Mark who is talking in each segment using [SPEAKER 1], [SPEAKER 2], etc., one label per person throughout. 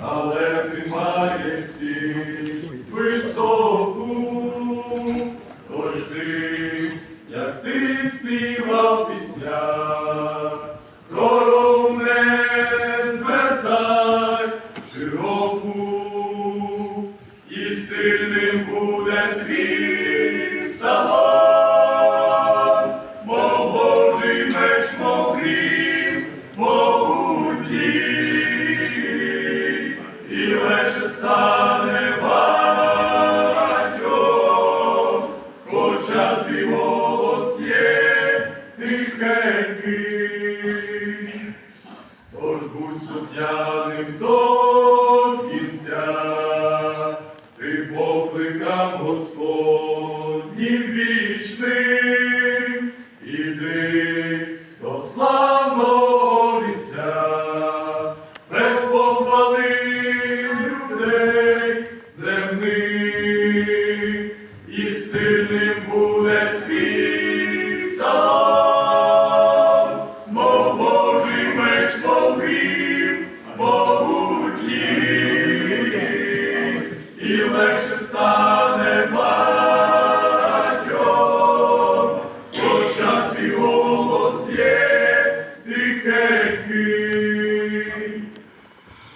[SPEAKER 1] Але ти маєш високу, ти, як ти співав пісня, дорогу не звертай широку, і сильним Тож будь сукняним до кінця, ти покликав Господнім вічним, іди до славного вінця, без похвали людей земних,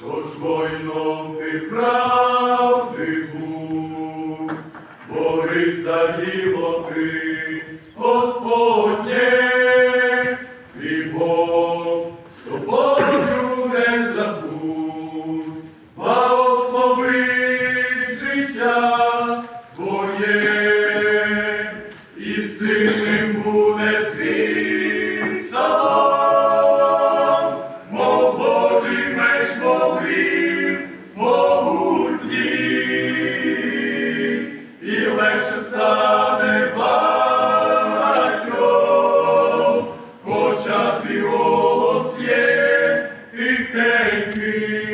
[SPEAKER 1] Тож воїном ти правди борись за діло ти, Господнє, Голос є тихенький,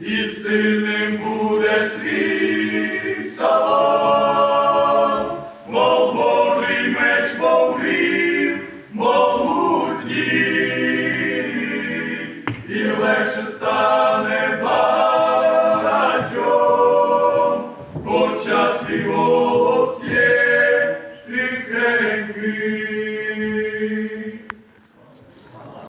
[SPEAKER 1] і сильним буде твій псалом. Бо Божий меч поврів, могутній, і легше стане багатьом, хоча твій голос є тихенький.